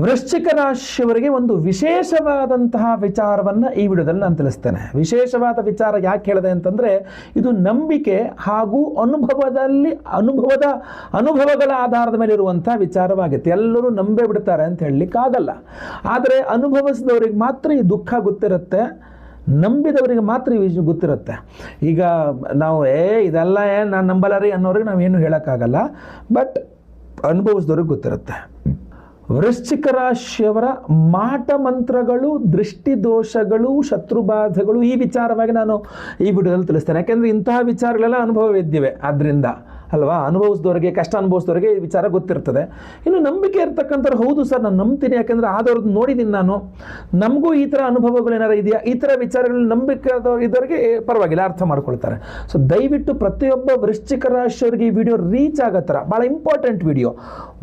ವೃಶ್ಚಿಕ ರಾಶಿಯವರಿಗೆ ಒಂದು ವಿಶೇಷವಾದಂತಹ ವಿಚಾರವನ್ನು ಈ ವಿಡಿಯೋದಲ್ಲಿ ನಾನು ತಿಳಿಸ್ತೇನೆ. ವಿಶೇಷವಾದ ವಿಚಾರ ಯಾಕೆ ಹೇಳಿದೆ ಅಂತಂದರೆ, ಇದು ನಂಬಿಕೆ ಹಾಗೂ ಅನುಭವದಲ್ಲಿ, ಅನುಭವದ ಅನುಭವಗಳ ಆಧಾರದ ಮೇಲೆ ಇರುವಂಥ ವಿಚಾರವಾಗಿತ್ತು ಎಲ್ಲರೂ ನಂಬೇ ಬಿಡ್ತಾರೆ ಅಂತ ಹೇಳಲಿಕ್ಕಾಗಲ್ಲ ಆದರೆ ಅನುಭವಿಸಿದವರಿಗೆ ಮಾತ್ರ ಈ ದುಃಖ ಗೊತ್ತಿರುತ್ತೆ, ನಂಬಿದವರಿಗೆ ಮಾತ್ರ ಗೊತ್ತಿರುತ್ತೆ. ಈಗ ನಾವು, ಏ, ಇದೆಲ್ಲ ಏನು ನಾನು ನಂಬಲ್ಲ ರೀ ಅನ್ನೋರಿಗೆ ನಾವೇನು ಹೇಳೋಕ್ಕಾಗಲ್ಲ. ಬಟ್ ಅನುಭವಿಸಿದವ್ರಿಗೆ ಗೊತ್ತಿರುತ್ತೆ. ವೃಶ್ಚಿಕ ರಾಶಿಯವರ ಮಾಟ ಮಂತ್ರಗಳು ದೃಷ್ಟಿದೋಷಗಳು ಶತ್ರುಬಾಧೆಗಳು ಈ ವಿಚಾರವಾಗಿ ನಾನು ಈ ವಿಡಿಯೋದಲ್ಲಿ ತಿಳಿಸ್ತೇನೆ. ಯಾಕೆಂದರೆ ಇಂತಹ ವಿಚಾರಗಳೆಲ್ಲ ಅನುಭವವಿದ್ದಿವೆ. ಆದ್ದರಿಂದ ಅಲ್ವಾ? ಅನುಭವಿಸಿದವರಿಗೆ, ಕಷ್ಟ ಅನುಭವಿಸಿದವರಿಗೆ ಈ ವಿಚಾರ ಗೊತ್ತಿರ್ತದೆ. ಇನ್ನು ನಂಬಿಕೆ ಇರ್ತಕ್ಕಂಥವ್ರು ಹೌದು ಸರ್, ನಾನು ನಂಬ್ತೀನಿ. ಯಾಕೆಂದರೆ ಆದವ್ರದ್ದು ನೋಡಿದ್ದೀನಿ ನಾನು. ನಮಗೂ ಈ ಥರ ಅನುಭವಗಳು ಏನಾರು ಇದೆಯಾ? ಈ ಥರ ವಿಚಾರಗಳು ನಂಬಿಕೆ ಇದ್ದವರಿಗೆ ಪರವಾಗಿಲ್ಲ, ಅರ್ಥ ಮಾಡ್ಕೊಳ್ತಾರೆ. ಸೊ ದಯವಿಟ್ಟು ಪ್ರತಿಯೊಬ್ಬ ವೃಶ್ಚಿಕ ರಾಶಿಯವರಿಗೆ ಈ ವಿಡಿಯೋ ರೀಚ್ ಆಗೋ ಥರ ಭಾಳ important video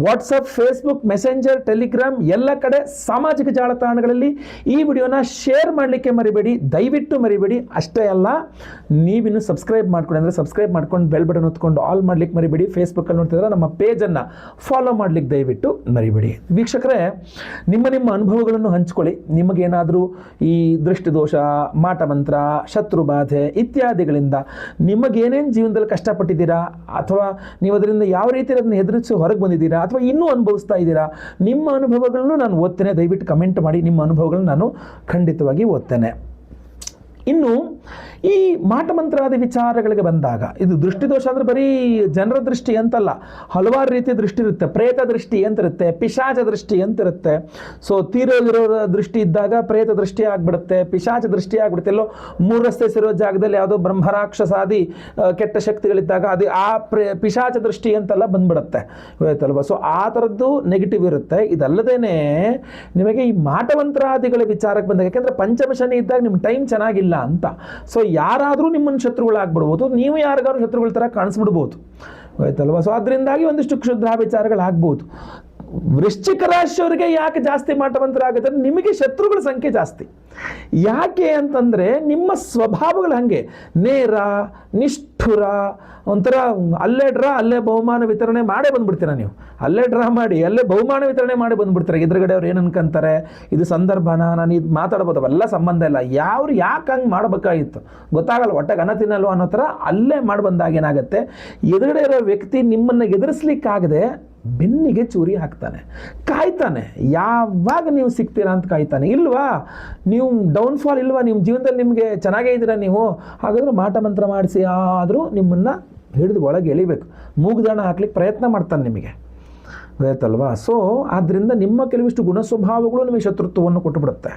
WhatsApp Facebook Messenger Telegram ಎಲ್ಲ ಕಡೆ ಸಾಮಾಜಿಕ ಜಾಲತಾಣಗಳಲ್ಲಿ ಈ ವಿಡಿಯೋನ ಶೇರ್ ಮಾಡಲಿಕ್ಕೆ ಮರಿಬೇಡಿ. ದಯವಿಟ್ಟು ಮರಿಬೇಡಿ. ಅಷ್ಟೇ ಅಲ್ಲ, ನೀವಿನ್ನು ಸಬ್ಸ್ಕ್ರೈಬ್ ಮಾಡ್ಕೊಂಡು ಅಂದರೆ ಸಬ್ಸ್ಕ್ರೈಬ್ ಮಾಡ್ಕೊಂಡು ಬೆಲ್ ಬಟನ್ ಹೊತ್ಕೊಂಡು ಆಲ್ ಮಾಡ್ಲಿಕ್ಕೆ ಮರಿಬೇಡಿ. ಫೇಸ್ಬುಕ್ಕಲ್ಲಿ ನೋಡ್ತಿದ್ರೆ ನಮ್ಮ ಪೇಜನ್ನು ಫಾಲೋ ಮಾಡ್ಲಿಕ್ಕೆ ದಯವಿಟ್ಟು ಮರಿಬೇಡಿ. ವೀಕ್ಷಕರೇ, ನಿಮ್ಮ ನಿಮ್ಮ ಅನುಭವಗಳನ್ನು ಹಂಚ್ಕೊಳ್ಳಿ. ನಿಮಗೇನಾದರೂ ಈ ದೃಷ್ಟಿದೋಷ, ಮಾಟಮಂತ್ರ, ಶತ್ರುಬಾಧೆ ಇತ್ಯಾದಿಗಳಿಂದ ನಿಮಗೇನೇನು ಜೀವನದಲ್ಲಿ ಕಷ್ಟಪಟ್ಟಿದ್ದೀರಾ, ಅಥವಾ ನೀವು ಅದರಿಂದ ಯಾವ ರೀತಿ ಅದನ್ನು ಎದುರಿಸಿ ಹೊರಗೆ ಬಂದಿದ್ದೀರಾ, ಅಥವಾ ಇನ್ನೂ ಅನುಭವಿಸ್ತಾ ಇದ್ದೀರಾ, ನಿಮ್ಮ ಅನುಭವಗಳನ್ನು ನಾನು ಓದ್ತೇನೆ. ದಯವಿಟ್ಟು ಕಮೆಂಟ್ ಮಾಡಿ. ನಿಮ್ಮ ಅನುಭವಗಳನ್ನು ನಾನು ಖಂಡಿತವಾಗಿ ಓದ್ತೇನೆ. ಇನ್ನು ಈ ಮಾಟಮಂತ್ರಾದಿ ವಿಚಾರಗಳಿಗೆ ಬಂದಾಗ, ಇದು ದೃಷ್ಟಿದೋಷ ಅಂದ್ರೆ ಬರೀ ಜನರ ದೃಷ್ಟಿ ಅಂತಲ್ಲ, ಹಲವಾರು ರೀತಿಯ ದೃಷ್ಟಿ ಇರುತ್ತೆ. ಪ್ರೇತ ದೃಷ್ಟಿ ಅಂತಿರುತ್ತೆ ಪಿಶಾಚ ದೃಷ್ಟಿ ಅಂತ ಇರುತ್ತೆ ಸೊ ತೀರೋಗಿರೋ ದೃಷ್ಟಿ ಇದ್ದಾಗ ಪ್ರೇತ ದೃಷ್ಟಿ ಆಗ್ಬಿಡುತ್ತೆ, ಪಿಶಾಚ ದೃಷ್ಟಿ ಆಗ್ಬಿಡುತ್ತೆ. ಎಲ್ಲೋ ಮೂರು ರಸ್ತೆ ಸಿರೋ ಜಾಗದಲ್ಲಿ ಯಾವುದೋ ಬ್ರಹ್ಮರಾಕ್ಷಸಾದಿ ಕೆಟ್ಟ ಶಕ್ತಿಗಳಿದ್ದಾಗ ಅದು ಆ ಪ್ರೇ, ಪಿಶಾಚ ದೃಷ್ಟಿ ಅಂತೆಲ್ಲ ಬಂದ್ಬಿಡುತ್ತೆ. ಗೊತ್ತಾಯ್ತಲ್ವ? ಸೊ ಆ ಥರದ್ದು ನೆಗೆಟಿವ್ ಇರುತ್ತೆ. ಇದಲ್ಲದೇನೆ ನಿಮಗೆ ಈ ಮಾಟಮಂತ್ರಾದಿಗಳ ವಿಚಾರಕ್ಕೆ ಬಂದಾಗ, ಯಾಕೆಂದರೆ ಪಂಚಮಶನಿ ಇದ್ದಾಗ ನಿಮ್ಮ ಟೈಮ್ ಚೆನ್ನಾಗಿಲ್ಲ ಅಂತ. ಸೊ ಯಾರಾದರೂ ನಿಮ್ಮನ್ನು ಶತ್ರುಗಳಾಗ್ಬಿಡ್ಬೋದು ನೀವು ಯಾರಿಗಾದ್ರೂ ಶತ್ರುಗಳ ಥರ ಕಾಣಿಸ್ಬಿಡ್ಬೋದು. ಆಯ್ತಲ್ವ? ಸೊ ಅದರಿಂದಾಗಿ ಒಂದಿಷ್ಟು ಕ್ಷುದ್ರ ವಿಚಾರಗಳಾಗ್ಬೋದು. ವೃಶ್ಚಿಕ ರಾಶಿಯವರಿಗೆ ಯಾಕೆ ಜಾಸ್ತಿ ಮಾಟಮಂತ್ರ ಆಗುತ್ತೆ ನಿಮಗೆ ಶತ್ರುಗಳ ಸಂಖ್ಯೆ ಜಾಸ್ತಿ. ಯಾಕೆ ಅಂತಂದರೆ ನಿಮ್ಮ ಸ್ವಭಾವಗಳು ಹಾಗೆ. ನೇರ, ನಿಷ್ಠುರ, ಒಂಥರ ಅಲ್ಲೇ ಡ್ರಾ, ಅಲ್ಲೇ ಬಹುಮಾನ ವಿತರಣೆ ಮಾಡೇ ಬಂದ್ಬಿಡ್ತೀರ ನೀವು. ಅಲ್ಲೇ ಡ್ರಾ ಮಾಡಿ, ಅಲ್ಲೇ ಬಹುಮಾನ ವಿತರಣೆ ಮಾಡಿ ಬಂದ್ಬಿಡ್ತಾರೆ. ಎದುರುಗಡೆ ಅವ್ರು ಏನು ಅನ್ಕೊಂತಾರೆ? ಇದು ಸಂದರ್ಭನ ನಾನು ಇದು ಮಾತಾಡ್ಬೋದು, ಅವೆಲ್ಲ ಸಂಬಂಧ ಇಲ್ಲ. ಯಾರು ಯಾಕೆ ಹಂಗೆ ಮಾಡಬೇಕಾಗಿತ್ತು? ಗೊತ್ತಾಗಲ್ಲ ಒಟ್ಟಾಗ ಅನ್ನ ತಿನ್ನಲ್ವ ಅನ್ನೋ ಥರ ಅಲ್ಲೇ ಮಾಡಿ ಬಂದಾಗ ಏನಾಗುತ್ತೆ? ಎದುರುಗಡೆ ಇರೋ ವ್ಯಕ್ತಿ ನಿಮ್ಮನ್ನು ಎದುರಿಸ್ಲಿಕ್ಕಾಗದೆ ಬೆನ್ನಿಗೆ ಚೂರಿ ಹಾಕ್ತಾನೆ. ಕಾಯ್ತಾನೆ. ಯಾವಾಗ ನೀವು ಸಿಗ್ತೀರಾ ಅಂತ ಕಾಯ್ತಾನೆ. ಇಲ್ವಾ? ನೀವು ಡೌನ್ಫಾಲ್ ಇಲ್ವಾ? ನಿಮ್ಮ ಜೀವನದಲ್ಲಿ ನಿಮಗೆ ಚೆನ್ನಾಗೇ ಇದ್ದೀರಾ ನೀವು? ಹಾಗಾದ್ರೆ ಮಾಟ ಮಂತ್ರ ಮಾಡಿಸಿ ಆದರೂ ನಿಮ್ಮನ್ನು ಹಿಡಿದು ಒಳಗೆ ಎಳಿಬೇಕು. ಮೂಗುದಾಣ ಹಾಕ್ಲಿಕ್ಕೆ ಪ್ರಯತ್ನ ಮಾಡ್ತಾನೆ ನಿಮಗೆ. ಗೊತ್ತಾಯ್ತಲ್ವಾ ಸೊ ಆದ್ದರಿಂದ ನಿಮ್ಮ ಕೆಲವಿಷ್ಟು ಗುಣ ಸ್ವಭಾವಗಳು ನಿಮಗೆ ಶತ್ರುತ್ವವನ್ನು ಕೊಟ್ಟುಬಿಡುತ್ತೆ.